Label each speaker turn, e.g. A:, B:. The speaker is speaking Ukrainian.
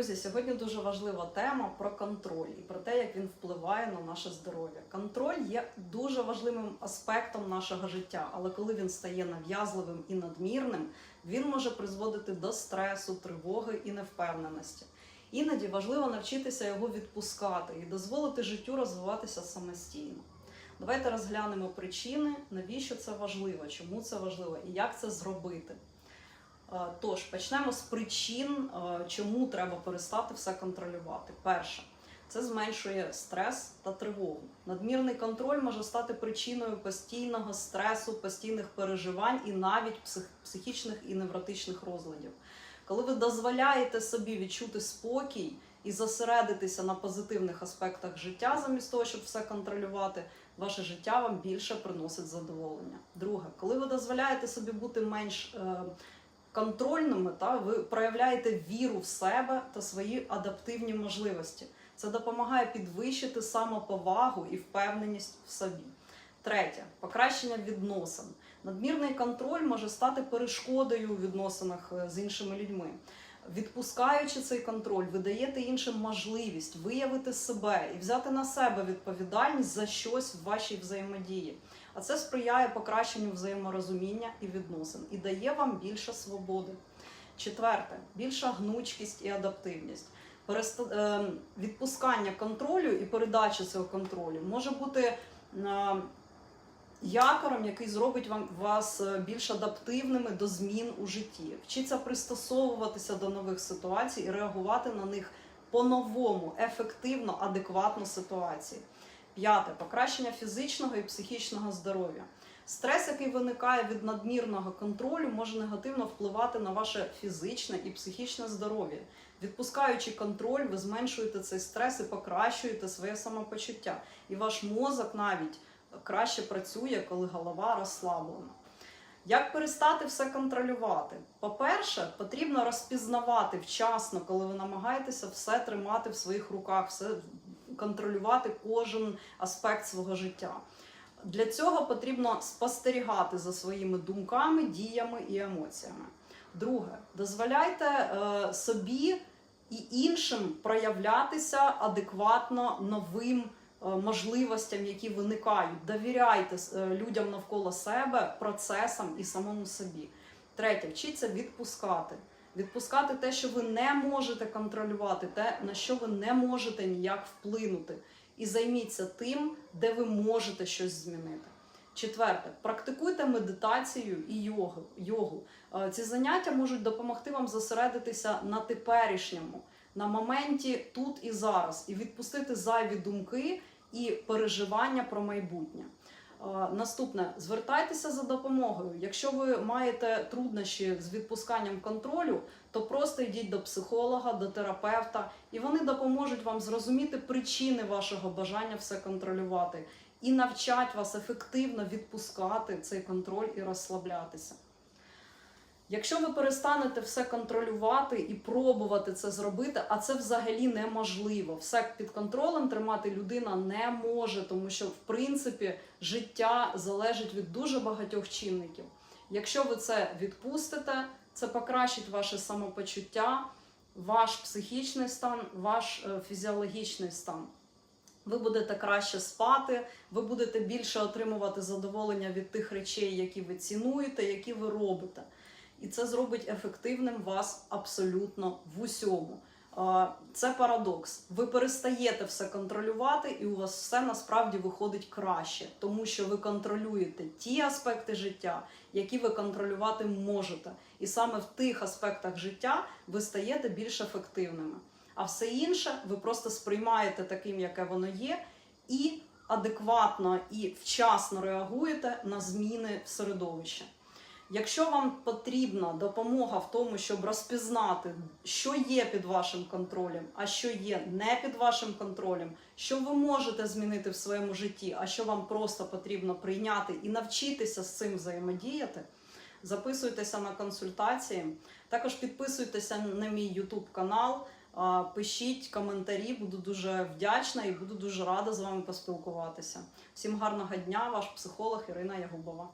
A: Друзі, сьогодні дуже важлива тема про контроль і про те, як він впливає на наше здоров'я. Контроль є дуже важливим аспектом нашого життя, але коли він стає нав'язливим і надмірним, він може призводити до стресу, тривоги і невпевненості. Іноді важливо навчитися його відпускати і дозволити життю розвиватися самостійно. Давайте розглянемо причини, навіщо це важливо, чому це важливо і як це зробити. Е, Тож почнемо з причин, е, чому треба перестати все контролювати. Перше, це зменшує стрес та тривогу. Надмірний контроль може стати причиною постійного стресу, постійних переживань і навіть псих- психічних і невротичних розладів. Коли ви дозволяєте собі відчути спокій і зосередитися на позитивних аспектах життя, замість того, щоб все контролювати, ваше життя вам більше приносить задоволення. Друге, коли ви дозволяєте собі бути менш е, контрольними, та ви проявляєте віру в себе та свої адаптивні можливості. Це допомагає підвищити самоповагу і впевненість в собі. Третє покращення відносин. Надмірний контроль може стати перешкодою у відносинах е, з іншими людьми. Відпускаючи цей контроль, ви даєте іншим можливість виявити себе і взяти на себе відповідальність за щось в вашій взаємодії. А це сприяє покращенню взаєморозуміння і відносин і дає вам більше свободи. Четверте, більша гнучкість і адаптивність. Е, Відпускання контролю і передача цього контролю може бути е, якором, який зробить вам вас е, більш адаптивними до змін у житті. Вчиться пристосовуватися до нових ситуацій і реагувати на них по-новому, ефективно, адекватно ситуації. П'яте покращення фізичного і психічного здоров'я. Стрес, який виникає від надмірного контролю, може негативно впливати на ваше фізичне і психічне здоров'я. Відпускаючи контроль, ви зменшуєте цей стрес і покращуєте своє самопочуття. І ваш мозок навіть краще працює, коли голова розслаблена. Як перестати все контролювати? По-перше, потрібно розпізнавати вчасно, коли ви намагаєтеся все тримати в своїх руках, все контролювати кожен аспект свого життя. Для цього потрібно спостерігати за своїми думками, діями і емоціями. Друге, дозволяйте е, собі і іншим проявлятися адекватно новим е, можливостям, які виникають. Довіряйте е, людям навколо себе, процесам і самому собі. Третє, вчіться відпускати. Відпускати те, що ви не можете контролювати, те, на що ви не можете ніяк вплинути. І займіться тим, де ви можете щось змінити. Четверте, практикуйте медитацію і йогу. йогу. Е, Ці заняття можуть допомогти вам зосередитися на теперішньому, на моменті тут і зараз, і відпустити зайві думки і переживання про майбутнє. Наступне, звертайтеся за допомогою. Якщо ви маєте труднощі з відпусканням контролю, то просто йдіть до психолога, до терапевта, і вони допоможуть вам зрозуміти причини вашого бажання все контролювати і навчать вас ефективно відпускати цей контроль і розслаблятися. Якщо ви перестанете все контролювати і пробувати це зробити, а це взагалі неможливо. Все під контролем тримати людина не може, тому що в принципі життя залежить від дуже багатьох чинників. Якщо ви це відпустите, це покращить ваше самопочуття, ваш психічний стан, ваш е, фізіологічний стан. Ви будете краще спати, ви будете більше отримувати задоволення від тих речей, які ви цінуєте, які ви робите. І це зробить ефективним вас абсолютно в усьому. Це парадокс. Ви перестаєте все контролювати, і у вас все насправді виходить краще, тому що ви контролюєте ті аспекти життя, які ви контролювати можете. І саме в тих аспектах життя ви стаєте більш ефективними. А все інше ви просто сприймаєте таким, яке воно є, і адекватно і вчасно реагуєте на зміни в середовищі. Якщо вам потрібна допомога в тому, щоб розпізнати, що є під вашим контролем, а що є не під вашим контролем, що ви можете змінити в своєму житті, а що вам просто потрібно прийняти і навчитися з цим взаємодіяти, записуйтеся на консультації. Також підписуйтеся на мій YouTube канал, пишіть коментарі, буду дуже вдячна і буду дуже рада з вами поспілкуватися. Всім гарного дня, ваш психолог Ірина Ягубова.